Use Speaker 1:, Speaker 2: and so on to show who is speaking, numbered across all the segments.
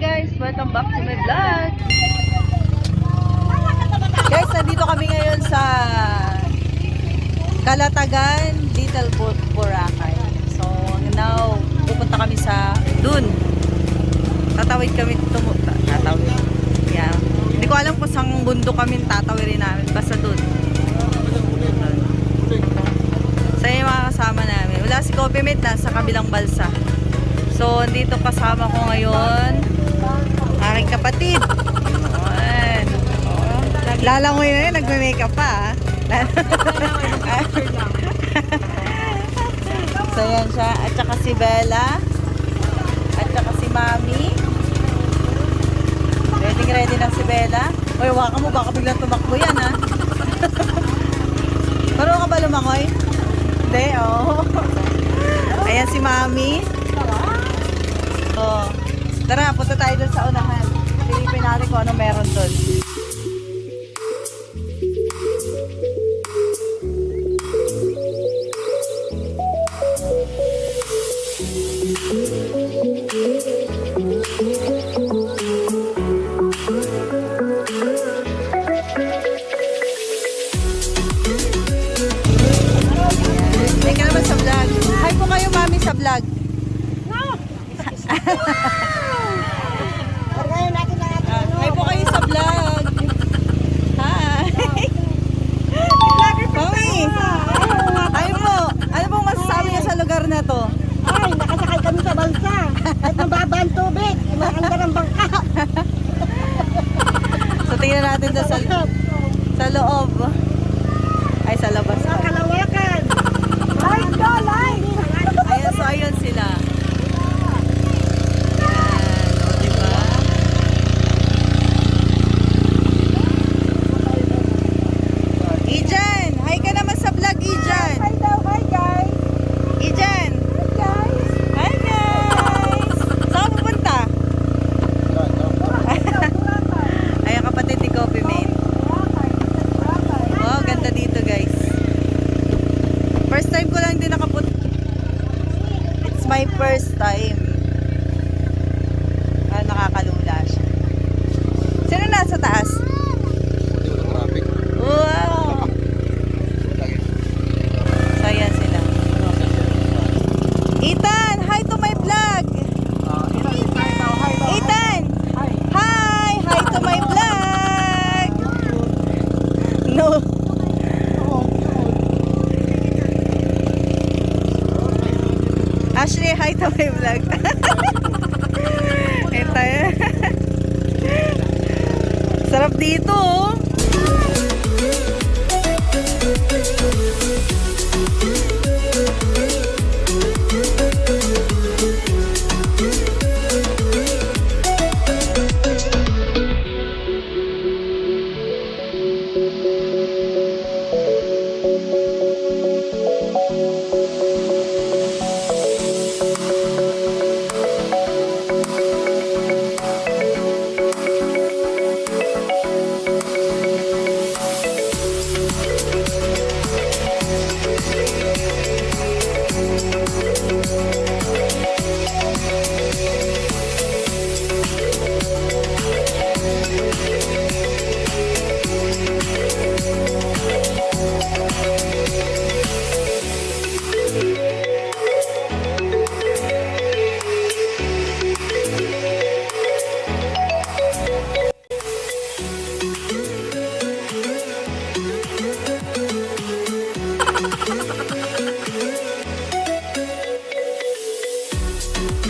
Speaker 1: guys! Welcome back to my vlog! Guys, nandito kami ngayon sa Kalatagan, Little Boracay. So, now, pupunta kami sa dun. Tatawid kami tumu tatawid. Yeah. Hindi ko alam kung saan bundok kami tatawirin namin. Basta dun. Sa yung mga kasama namin. Wala si Coffee Mate na sa kabilang balsa. So, dito kasama ko ngayon aking kapatid. Ayan. Oh. Lalangoy na yun, nagme-makeup pa. ah. so, yan siya. At saka si Bella. At saka si Mami. Ready ready na si Bella. Uy, waka mo, baka biglang tumakbo yan, ha? Marunong ka ba lumangoy? Hindi, oh. Ayan si Mami. Oh. Tara, punta tayo dun sa unahan. Silipin natin kung ano meron vlog. Hi po kayo, Mami, sa vlog. Ah, loob. My first time. Ah, nakakalula siya. Sino nasa taas? Wow! So, ayan sila. Ethan! Hi to my vlog! Ethan! Hi! Hi to my vlog! No. Ashley, hi to my vlog. Ito. Sarap dito oh.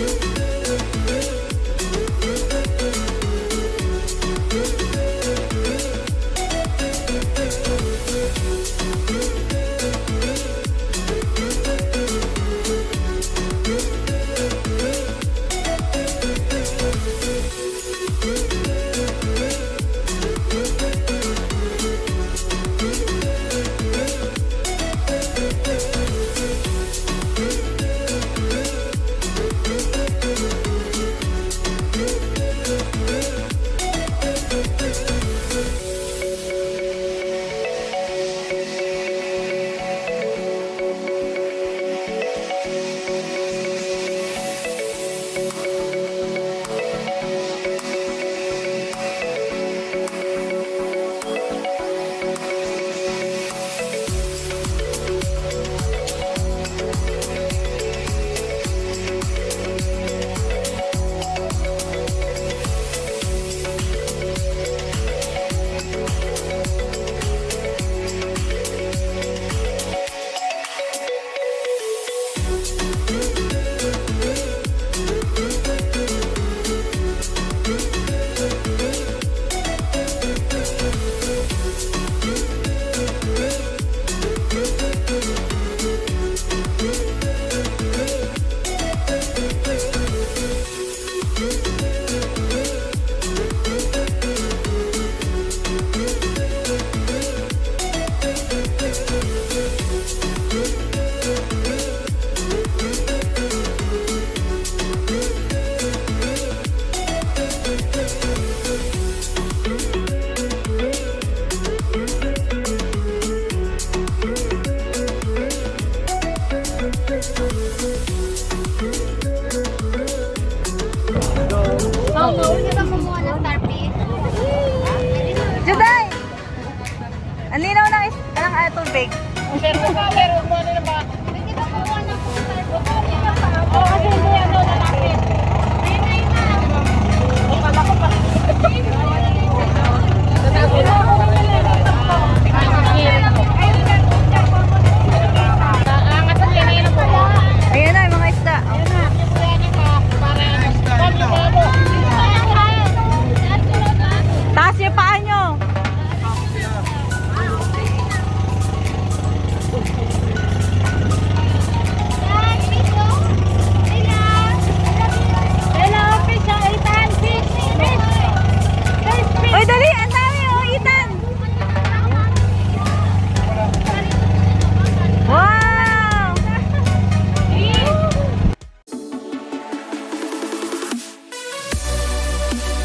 Speaker 2: thank you.